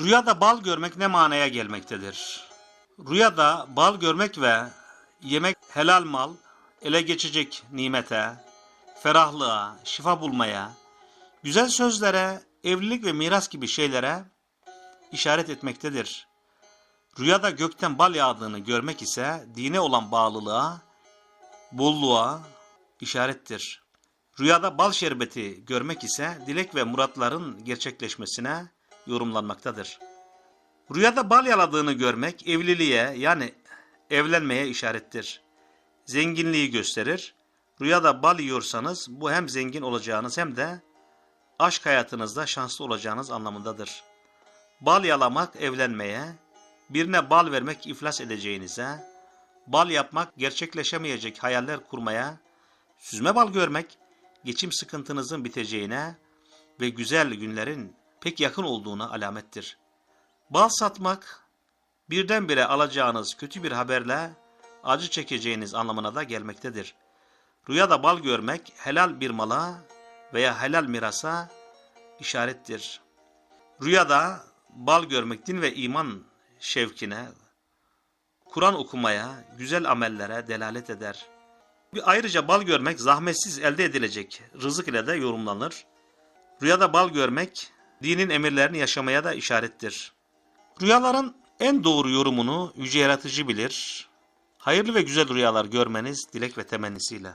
Rüyada bal görmek ne manaya gelmektedir? Rüyada bal görmek ve yemek helal mal, ele geçecek nimete, ferahlığa, şifa bulmaya, güzel sözlere, evlilik ve miras gibi şeylere işaret etmektedir. Rüyada gökten bal yağdığını görmek ise dine olan bağlılığa, bolluğa işarettir. Rüyada bal şerbeti görmek ise dilek ve muratların gerçekleşmesine yorumlanmaktadır. Rüyada bal yaladığını görmek evliliğe yani evlenmeye işarettir. Zenginliği gösterir. Rüyada bal yiyorsanız bu hem zengin olacağınız hem de aşk hayatınızda şanslı olacağınız anlamındadır. Bal yalamak evlenmeye, birine bal vermek iflas edeceğinize, bal yapmak gerçekleşemeyecek hayaller kurmaya, süzme bal görmek geçim sıkıntınızın biteceğine ve güzel günlerin pek yakın olduğuna alamettir. Bal satmak birdenbire alacağınız kötü bir haberle acı çekeceğiniz anlamına da gelmektedir. Rüyada bal görmek helal bir mala veya helal mirasa işarettir. Rüyada bal görmek din ve iman şevkine, Kur'an okumaya, güzel amellere delalet eder. Ayrıca bal görmek zahmetsiz elde edilecek rızık ile de yorumlanır. Rüyada bal görmek dinin emirlerini yaşamaya da işarettir. Rüyaların en doğru yorumunu yüce yaratıcı bilir. Hayırlı ve güzel rüyalar görmeniz dilek ve temennisiyle.